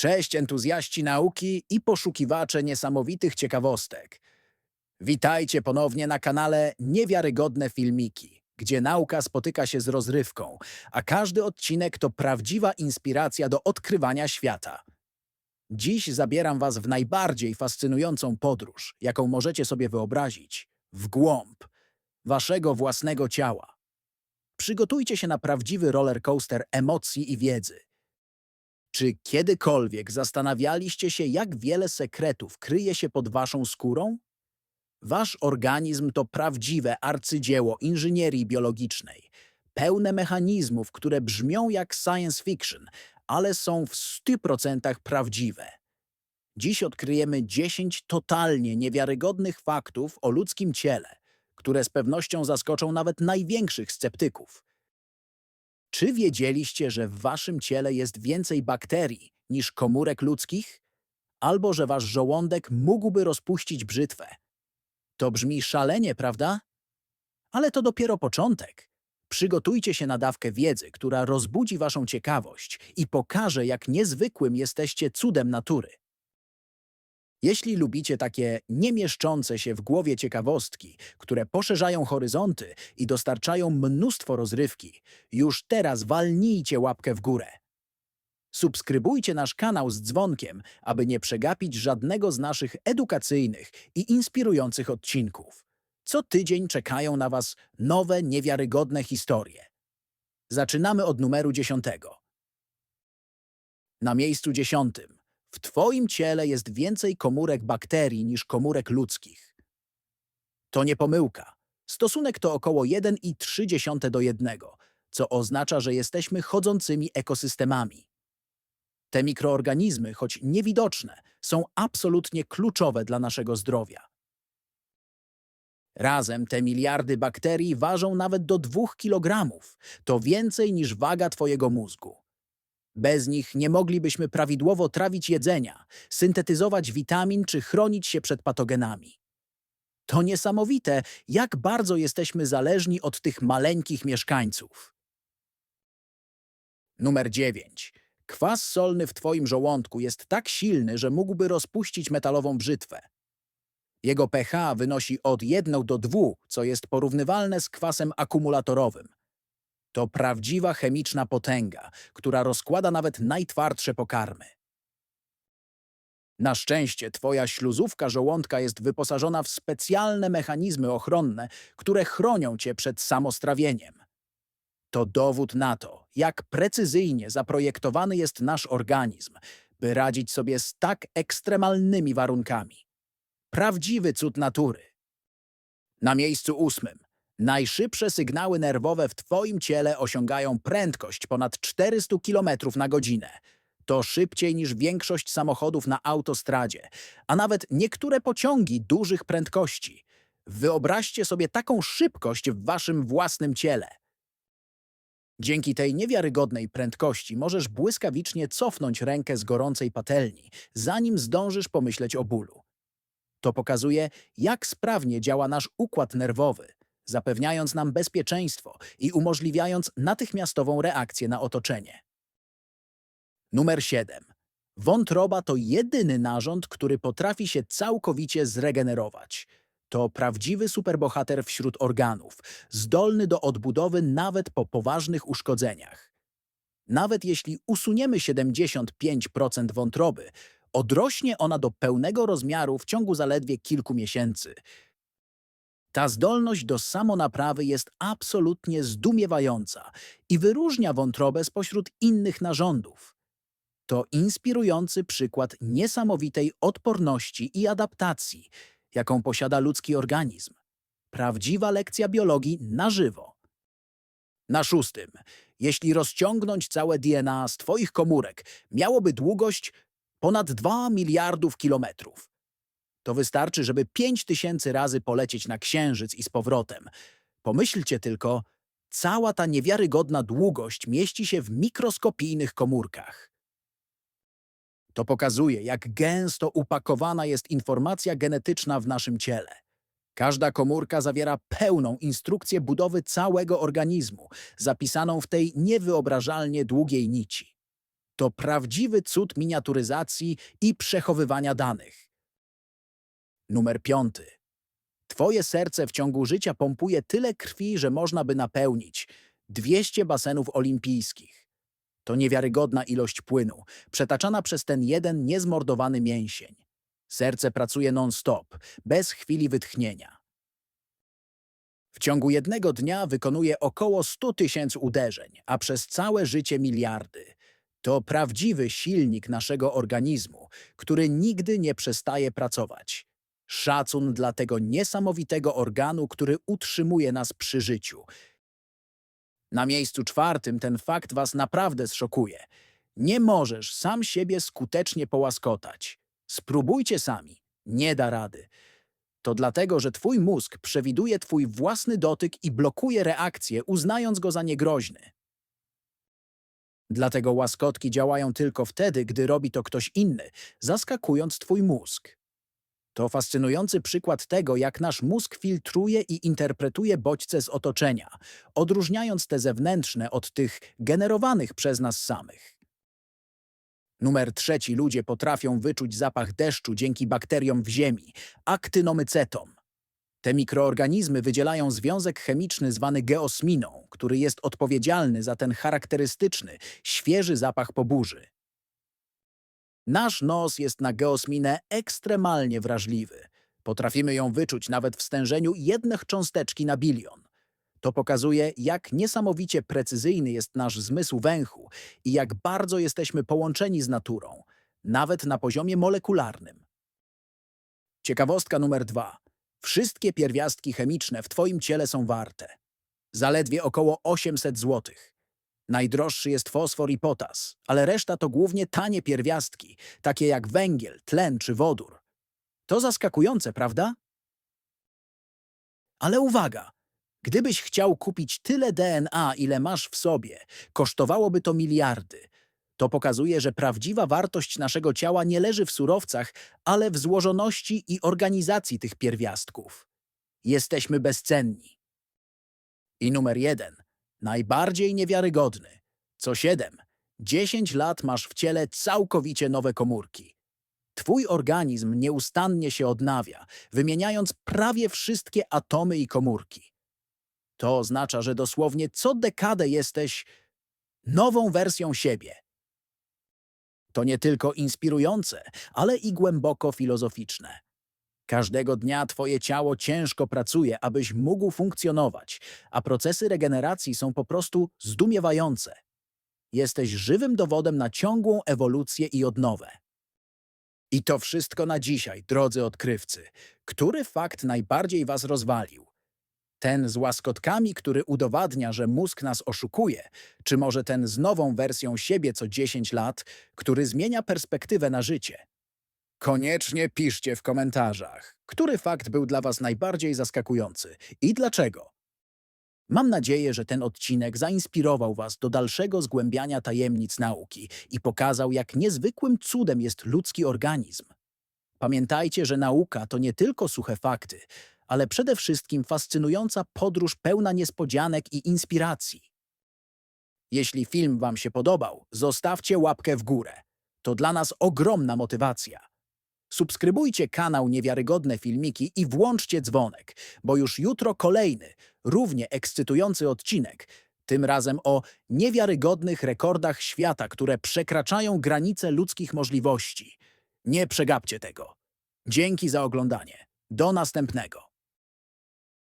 Cześć entuzjaści nauki i poszukiwacze niesamowitych ciekawostek. Witajcie ponownie na kanale Niewiarygodne Filmiki, gdzie nauka spotyka się z rozrywką, a każdy odcinek to prawdziwa inspiracja do odkrywania świata. Dziś zabieram Was w najbardziej fascynującą podróż, jaką możecie sobie wyobrazić w głąb Waszego własnego ciała. Przygotujcie się na prawdziwy rollercoaster emocji i wiedzy. Czy kiedykolwiek zastanawialiście się, jak wiele sekretów kryje się pod waszą skórą? Wasz organizm to prawdziwe arcydzieło inżynierii biologicznej, pełne mechanizmów, które brzmią jak science fiction, ale są w 100% prawdziwe. Dziś odkryjemy 10 totalnie niewiarygodnych faktów o ludzkim ciele, które z pewnością zaskoczą nawet największych sceptyków. Czy wiedzieliście, że w waszym ciele jest więcej bakterii niż komórek ludzkich? Albo że wasz żołądek mógłby rozpuścić brzytwę? To brzmi szalenie, prawda? Ale to dopiero początek. Przygotujcie się na dawkę wiedzy, która rozbudzi waszą ciekawość i pokaże, jak niezwykłym jesteście cudem natury. Jeśli lubicie takie niemieszczące się w głowie ciekawostki, które poszerzają horyzonty i dostarczają mnóstwo rozrywki, już teraz walnijcie łapkę w górę. Subskrybujcie nasz kanał z dzwonkiem, aby nie przegapić żadnego z naszych edukacyjnych i inspirujących odcinków. Co tydzień czekają na Was nowe, niewiarygodne historie. Zaczynamy od numeru dziesiątego. Na miejscu dziesiątym. W Twoim ciele jest więcej komórek bakterii niż komórek ludzkich. To nie pomyłka. Stosunek to około 1,3 do 1, co oznacza, że jesteśmy chodzącymi ekosystemami. Te mikroorganizmy, choć niewidoczne, są absolutnie kluczowe dla naszego zdrowia. Razem te miliardy bakterii ważą nawet do 2 kg. To więcej niż waga Twojego mózgu. Bez nich nie moglibyśmy prawidłowo trawić jedzenia, syntetyzować witamin czy chronić się przed patogenami. To niesamowite, jak bardzo jesteśmy zależni od tych maleńkich mieszkańców. Numer 9. Kwas solny w Twoim żołądku jest tak silny, że mógłby rozpuścić metalową brzytwę. Jego pH wynosi od 1 do 2, co jest porównywalne z kwasem akumulatorowym. To prawdziwa chemiczna potęga, która rozkłada nawet najtwardsze pokarmy. Na szczęście twoja śluzówka żołądka jest wyposażona w specjalne mechanizmy ochronne, które chronią cię przed samostrawieniem. To dowód na to, jak precyzyjnie zaprojektowany jest nasz organizm, by radzić sobie z tak ekstremalnymi warunkami. Prawdziwy cud natury. Na miejscu ósmym. Najszybsze sygnały nerwowe w Twoim ciele osiągają prędkość ponad 400 km na godzinę. To szybciej niż większość samochodów na autostradzie, a nawet niektóre pociągi dużych prędkości. Wyobraźcie sobie taką szybkość w Waszym własnym ciele. Dzięki tej niewiarygodnej prędkości możesz błyskawicznie cofnąć rękę z gorącej patelni, zanim zdążysz pomyśleć o bólu. To pokazuje, jak sprawnie działa nasz układ nerwowy, zapewniając nam bezpieczeństwo i umożliwiając natychmiastową reakcję na otoczenie. Numer 7. Wątroba to jedyny narząd, który potrafi się całkowicie zregenerować. To prawdziwy superbohater wśród organów, zdolny do odbudowy nawet po poważnych uszkodzeniach. Nawet jeśli usuniemy 75% wątroby, odrośnie ona do pełnego rozmiaru w ciągu zaledwie kilku miesięcy. Ta zdolność do samonaprawy jest absolutnie zdumiewająca i wyróżnia wątrobę spośród innych narządów. To inspirujący przykład niesamowitej odporności i adaptacji, jaką posiada ludzki organizm. Prawdziwa lekcja biologii na żywo. Na szóstym. Jeśli rozciągnąć całe DNA z Twoich komórek, miałoby długość ponad 2 miliardów kilometrów. To wystarczy, żeby 5 tysięcy razy polecieć na Księżyc i z powrotem. Pomyślcie tylko, cała ta niewiarygodna długość mieści się w mikroskopijnych komórkach. To pokazuje, jak gęsto upakowana jest informacja genetyczna w naszym ciele. Każda komórka zawiera pełną instrukcję budowy całego organizmu, zapisaną w tej niewyobrażalnie długiej nici. To prawdziwy cud miniaturyzacji i przechowywania danych. Numer piąty. Twoje serce w ciągu życia pompuje tyle krwi, że można by napełnić 200 basenów olimpijskich. To niewiarygodna ilość płynu, przetaczana przez ten jeden niezmordowany mięsień. Serce pracuje non-stop, bez chwili wytchnienia. W ciągu jednego dnia wykonuje około 100 tysięcy uderzeń, a przez całe życie miliardy. To prawdziwy silnik naszego organizmu, który nigdy nie przestaje pracować. Szacun dla tego niesamowitego organu, który utrzymuje nas przy życiu. Na miejscu czwartym ten fakt was naprawdę zszokuje. Nie możesz sam siebie skutecznie połaskotać. Spróbujcie sami. Nie da rady. To dlatego, że twój mózg przewiduje twój własny dotyk i blokuje reakcję, uznając go za niegroźny. Dlatego łaskotki działają tylko wtedy, gdy robi to ktoś inny, zaskakując twój mózg. To fascynujący przykład tego, jak nasz mózg filtruje i interpretuje bodźce z otoczenia, odróżniając te zewnętrzne od tych generowanych przez nas samych. Numer trzeci ludzie potrafią wyczuć zapach deszczu dzięki bakteriom w ziemi, aktynomycetom. Te mikroorganizmy wydzielają związek chemiczny zwany geosminą, który jest odpowiedzialny za ten charakterystyczny, świeży zapach po burzy. Nasz nos jest na geosminę ekstremalnie wrażliwy. Potrafimy ją wyczuć nawet w stężeniu jednych cząsteczki na bilion. To pokazuje, jak niesamowicie precyzyjny jest nasz zmysł węchu i jak bardzo jesteśmy połączeni z naturą, nawet na poziomie molekularnym. Ciekawostka numer dwa. Wszystkie pierwiastki chemiczne w Twoim ciele są warte. Zaledwie około 800 zł. Najdroższy jest fosfor i potas, ale reszta to głównie tanie pierwiastki, takie jak węgiel, tlen czy wodór. To zaskakujące, prawda? Ale uwaga! Gdybyś chciał kupić tyle DNA, ile masz w sobie, kosztowałoby to miliardy. To pokazuje, że prawdziwa wartość naszego ciała nie leży w surowcach, ale w złożoności i organizacji tych pierwiastków. Jesteśmy bezcenni. I numer jeden, najbardziej niewiarygodny. Co siedem, 10 lat masz w ciele całkowicie nowe komórki. Twój organizm nieustannie się odnawia, wymieniając prawie wszystkie atomy i komórki. To oznacza, że dosłownie co dekadę jesteś nową wersją siebie. To nie tylko inspirujące, ale i głęboko filozoficzne. Każdego dnia twoje ciało ciężko pracuje, abyś mógł funkcjonować, a procesy regeneracji są po prostu zdumiewające. Jesteś żywym dowodem na ciągłą ewolucję i odnowę. I to wszystko na dzisiaj, drodzy odkrywcy. Który fakt najbardziej was rozwalił? Ten z łaskotkami, który udowadnia, że mózg nas oszukuje, czy może ten z nową wersją siebie co 10 lat, który zmienia perspektywę na życie? Koniecznie piszcie w komentarzach, który fakt był dla Was najbardziej zaskakujący i dlaczego. Mam nadzieję, że ten odcinek zainspirował Was do dalszego zgłębiania tajemnic nauki i pokazał, jak niezwykłym cudem jest ludzki organizm. Pamiętajcie, że nauka to nie tylko suche fakty, ale przede wszystkim fascynująca podróż pełna niespodzianek i inspiracji. Jeśli film Wam się podobał, zostawcie łapkę w górę. To dla nas ogromna motywacja. Subskrybujcie kanał Niewiarygodne Filmiki i włączcie dzwonek, bo już jutro kolejny, równie ekscytujący odcinek, tym razem o niewiarygodnych rekordach świata, które przekraczają granice ludzkich możliwości. Nie przegapcie tego. Dzięki za oglądanie. Do następnego.